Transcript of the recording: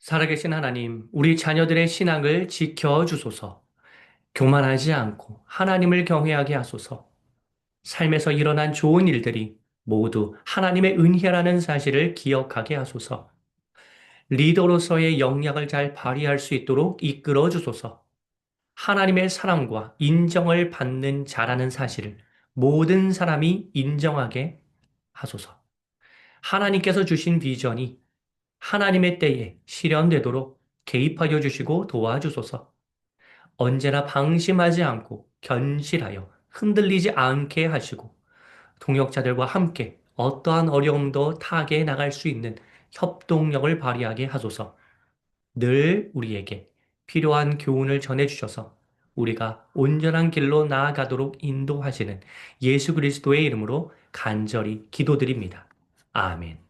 살아계신 하나님, 우리 자녀들의 신앙을 지켜 주소서. 교만하지 않고 하나님을 경외하게 하소서. 삶에서 일어난 좋은 일들이 모두 하나님의 은혜라는 사실을 기억하게 하소서. 리더로서의 역량을 잘 발휘할 수 있도록 이끌어 주소서. 하나님의 사랑과 인정을 받는 자라는 사실을 모든 사람이 인정하게 하소서. 하나님께서 주신 비전이 하나님의 때에 실현되도록 개입하여 주시고 도와주소서. 언제나 방심하지 않고 견실하여 흔들리지 않게 하시고 동역자들과 함께 어떠한 어려움도 타게 나갈 수 있는 협동력을 발휘하게 하소서. 늘 우리에게 필요한 교훈을 전해 주셔서 우리가 온전한 길로 나아가도록 인도하시는 예수 그리스도의 이름으로 간절히 기도드립니다. 아멘.